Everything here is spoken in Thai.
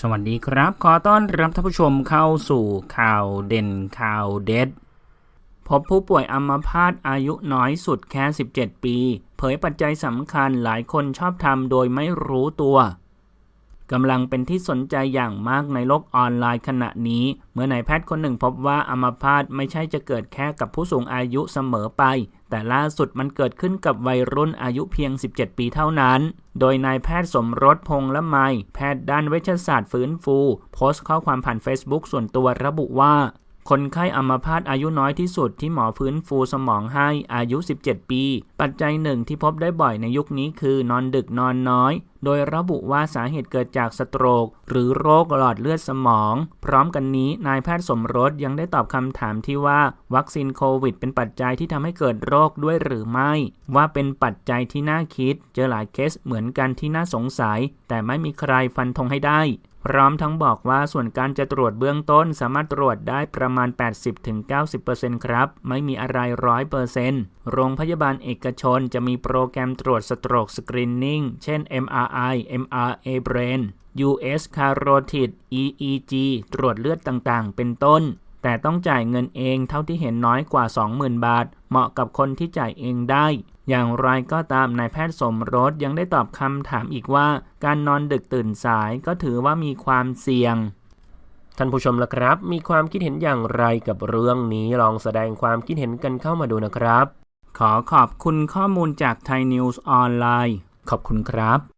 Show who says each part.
Speaker 1: สวัสดีครับ ขอต้อนรับท่านผู้ชมเข้าสู่ข่าวเด่นข่าวเด็ด พบผู้ป่วยอัมพาตอายุน้อยสุดแค่ 17 ปี เผยปัจจัยสำคัญหลายคนชอบทำโดยไม่รู้ตัว กำลังเป็นที่สนใจอย่างมากในโลกออนไลน์ขณะนี้ เมื่อนายแพทย์คนหนึ่งพบว่าอัมพาตไม่ใช่จะเกิดแค่กับผู้สูงอายุเสมอไป แต่ล่าสุดมันเกิดขึ้นกับวัยรุ่นอายุเพียง 17 ปีเท่านั้น โดยนายแพทย์สมรสพงษ์ละไม แพทย์ด้านเวชศาสตร์ฟื้นฟู โพสต์ข้อความผ่าน Facebook ส่วนตัวระบุว่า คนไข้อัมพาตอายุน้อยที่สุดที่หมอฟื้นฟูสมองให้อายุ 17 ปี ปัจจัยหนึ่งที่พบได้บ่อยในยุคนี้คือนอนดึกนอนน้อย โดยระบุว่าสาเหตุเกิดจากสโตรก หรือโรคหลอดเลือดสมอง พร้อมกันนี้นายแพทย์สมรสยังได้ตอบคำถามที่ว่า วัคซีนโควิด เป็นปัจจัยที่ทำให้เกิดโรคด้วยหรือไม่ ว่าเป็นปัจจัยที่น่าคิด เจอหลายเคสเหมือนกันที่น่าสงสัย แต่ไม่มีใครฟันธงให้ได้พร้อมทั้งบอกว่าส่วนการจะตรวจเบื้องต้นสามารถตรวจได้ประมาณ 80-90%ครับ ไม่มีอะไร 100%โรงพยาบาลเอกชนจะมีโปรแกรมตรวจสโตรกสกรีนนิ่ง เช่น MRI MRI MRA Brain US Carotid EEG ตรวจเลือดต่างๆ เป็นต้น แต่ต้องจ่ายเงินเองเท่าที่เห็นน้อยกว่า 20,000 บาท เหมาะกับคนที่จ่ายเองได้ อย่างไรก็ตามนายแพทย์สมรสยังได้ตอบคำถามอีกว่า การนอนดึกตื่นสายก็ถือว่ามีความเสี่ยงท่านผู้ชมละครับ มีความคิดเห็นอย่างไรกับเรื่องนี้ลองแสดงความคิดเห็นกันเข้ามาดูนะครับ ขอขอบคุณข้อมูลจากไทยนิวส์ออนไลน์ขอบคุณครับ